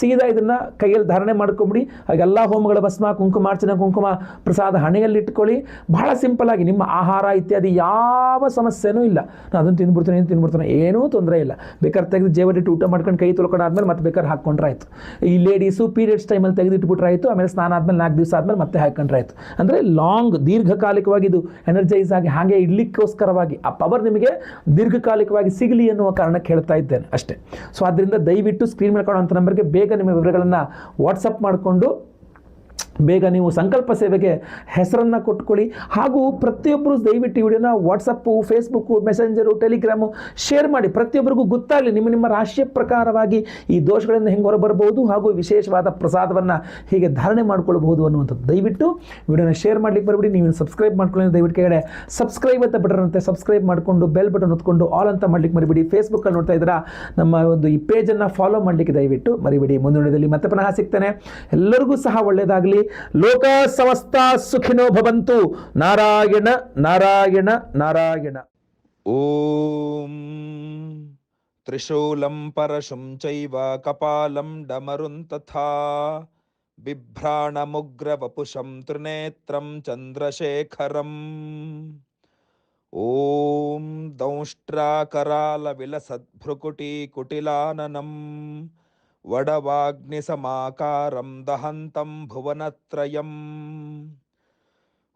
ಸೀದಾ ಇದನ್ನ ಕೈಯಲ್ಲಿ ಧಾರಣೆ ಮಾಡ್ಕೊಂಬಿಡಿ ಹಾಗೆಲ್ಲ ಹೋಮಗಳ ಭಸ್ಮ, ಕುಂಕುಮಾರ್ಚನೆ ಕುಂಕುಮ ಪ್ರಸಾದ ಹಣೆಯಲ್ಲಿ ಇಟ್ಕೊಳ್ಳಿ. ಬಹಳ ಸಿಂಪಲ್ ಆಗಿ ನಿಮ್ಮ ಆಹಾರ ಇತ್ಯಾದಿ ಯಾವ ಸಮಸ್ಯೆನೂ ಇಲ್ಲ. ನಾನು ಅದನ್ನು ತಿಂದ್ಬಿಡ್ತೇನೆ ಏನು ತಿಂದ್ಬಿಡ್ತೇನೆ, ಏನೂ ತೊಂದರೆ ಇಲ್ಲ. ಬೇಕಾದ್ರೆ ತೆಗೆದು ಜೇವರಿಟ್ಟು ಊಟ ಮಾಡ್ಕೊಂಡು ಕೈ ತೊಳ್ಕೊಂಡು ಆದ್ಮೇಲೆ ಮತ್ತೆ ಬೇಕಾದ್ರೆ ಹಾಕ್ಕೊಂಡ್ರೆ ಆಯ್ತು ಈ ಲೇಡೀಸು ಪೀರಿಯಡ್ಸ್ ಟೈಮಲ್ಲಿ ತೆಗೆದಿಟ್ಬಿಟ್ರೆ ಆಯಿತು ಆಮೇಲೆ ಸ್ನಾನ ಆದ್ಮೇಲೆ ನಾಲ್ಕು ದಿವಸ ಆದಮೇಲೆ ಮತ್ತೆ ಹಾಕೊಂಡ್ರೆ ಆಯ್ತು ಅಂದರೆ ಲಾಂಗ್ ದೀರ್ಘಕಾಲಿಕವಾಗಿ ಇದು ಎನರ್ಜೈಸ್ ಆಗಿ ಹಾಗೆ ಇಡ್ಲಿಕ್ಕೋಸ್ಕರವಾಗಿ, ಆ ಪವರ್ ನಿಮಗೆ ದೀರ್ಘಕಾಲಿಕವಾಗಿ ಸಿಗಲಿ ಎನ್ನುವ ಕಾರಣಕ್ಕೆ ಹೇಳ್ತಾ ಇದ್ದೇನೆ ಅಷ್ಟೇ. ಸೊ ಅದರಿಂದ ದಯವಿಟ್ಟು ಸ್ಕ್ರೀನ್ ಕಾಣುವಂಥ ನಂಬರ್ಗೆ ಬೇಗ ನಿಮ್ಮ ವಿವರಗಳನ್ನು ವಾಟ್ಸಪ್ ಮಾಡಿಕೊಂಡು ಬೇಗ ನೀವು ಸಂಕಲ್ಪ ಸೇವೆಗೆ ಹೆಸರನ್ನು ಕೊಟ್ಕೊಳ್ಳಿ. ಹಾಗೂ ಪ್ರತಿಯೊಬ್ಬರು ದಯವಿಟ್ಟು ವಿಡಿಯೋನ WhatsApp Facebook Messenger Telegram share ಮಾಡಿ. ಪ್ರತಿಯೊಬ್ಬರಿಗೂ ಗೊತ್ತಾಗಲಿ ನಿಮ್ಮ ನಿಮ್ಮ ರಾಶಿಯ ಪ್ರಕಾರವಾಗಿ ಈ ದೋಷಗಳಿಂದ ಹೆಂಗೆ ಹೊರಬರಬಹುದು ಹಾಗೂ ವಿಶೇಷವಾದ ಪ್ರಸಾದವನ್ನು ಹೀಗೆ ಧಾರಣೆ ಮಾಡ್ಕೊಳ್ಬಹುದು ಅನ್ನುವಂಥದ್ದು. ದಯವಿಟ್ಟು ವಿಡಿಯೋನ ಶೇರ್ ಮಾಡ್ಲಿಕ್ಕೆ ಬರಬೇಡಿ ನೀವು ಸಬ್ಸ್ಕ್ರೈಬ್ ಮಾಡ್ಕೊಳ್ಳಿ ದಯವಿಟ್ಟು ಕೆಳಗಡೆ ಸಬ್ಸ್ಕ್ರೈಬ್ ಅಂತ ಬಿಟ್ರಂತೆ ಸಬ್ಸ್ಕ್ರೈಬ್ ಮಾಡಿಕೊಂಡು ಬೆಲ್ ಬಟನ್ ಹೊತ್ಕೊಂಡು ಆಲ್ ಅಂತ ಮಾಡ್ಲಿಕ್ಕೆ ಮರಿಬಿಡಿ. ಫೇಸ್ಬುಕ್ಕಲ್ಲಿ ನೋಡ್ತಾ ಇದ್ದೀರಾ? ನಮ್ಮ ಒಂದು ಈ ಪೇಜನ್ನು ಫಾಲೋ ಮಾಡಲಿಕ್ಕೆ ದಯವಿಟ್ಟು ಮರಿಬೇಡಿ. ಮುಂದಿನ ಮತ್ತೆ ಪುನಃ ಸಿಗ್ತಾನೆ. ಎಲ್ಲರಿಗೂ ಸಹ ಒಳ್ಳೆಯದಾಗಲಿ లోకా సమస్త సుఖినో భవంతు. నారాయణ నారాయణ నారాయణ. ఓం త్రిశూలం పరశుం చైవ కపాలం డమరుం తథా. బిభ్రాణముగ్రవపుషం త్రినేత్రం చంద్రశేఖరం. ఓం దౌష్ట్రాకరాల విలసద్భ్రుకుటీ वडवाग्निसमाकारं दहन्तं भुवनत्रयम्।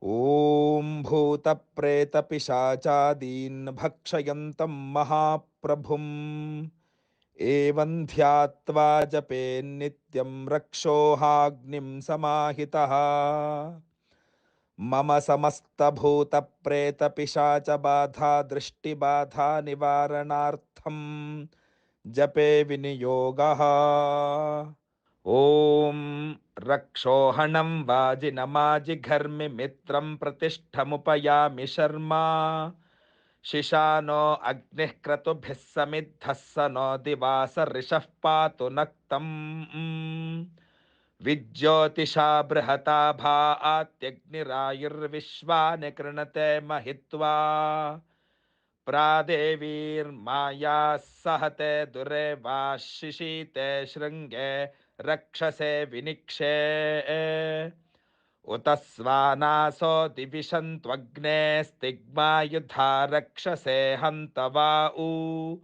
ॐ भूतप्रेतपिशाचादीन् भक्षयन्तं महाप्रभुम्। एवं ध्यात्वा जपेन्नित्यं रक्षोहाग्निं समाहितः। मम समस्तभूतप्रेतपिशाचबाधा दृष्टिबाधा निवारणार्थं जपे विनियोगः। ॐ रक्षोहणं वाजिनमाजिघर्मि मित्रं प्रतिष्ठमुपयामि शर्मा। शिशानो अग्निः क्रतुभिः समिद्धः स नो दिवास ऋषः पातु नक्तम्। विज्योतिषा बृहता भा आत्यग्निरायुर्विश्वानि कृणते महित्वा। प्रादेवीर्मायाः सहते दुरे वा शिशीते शृङ्गे रक्षसे विनिक्षे। उत स्वानासो दिविशन्त्वग्ने स्तिग्मायुधा रक्षसे हन्त वा ऊ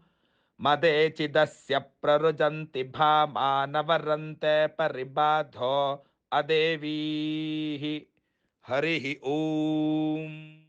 मदेचिदस्य प्ररुजन्ति भामानवरन्ते परिबाधो अदेवीः। हरिः ॐ।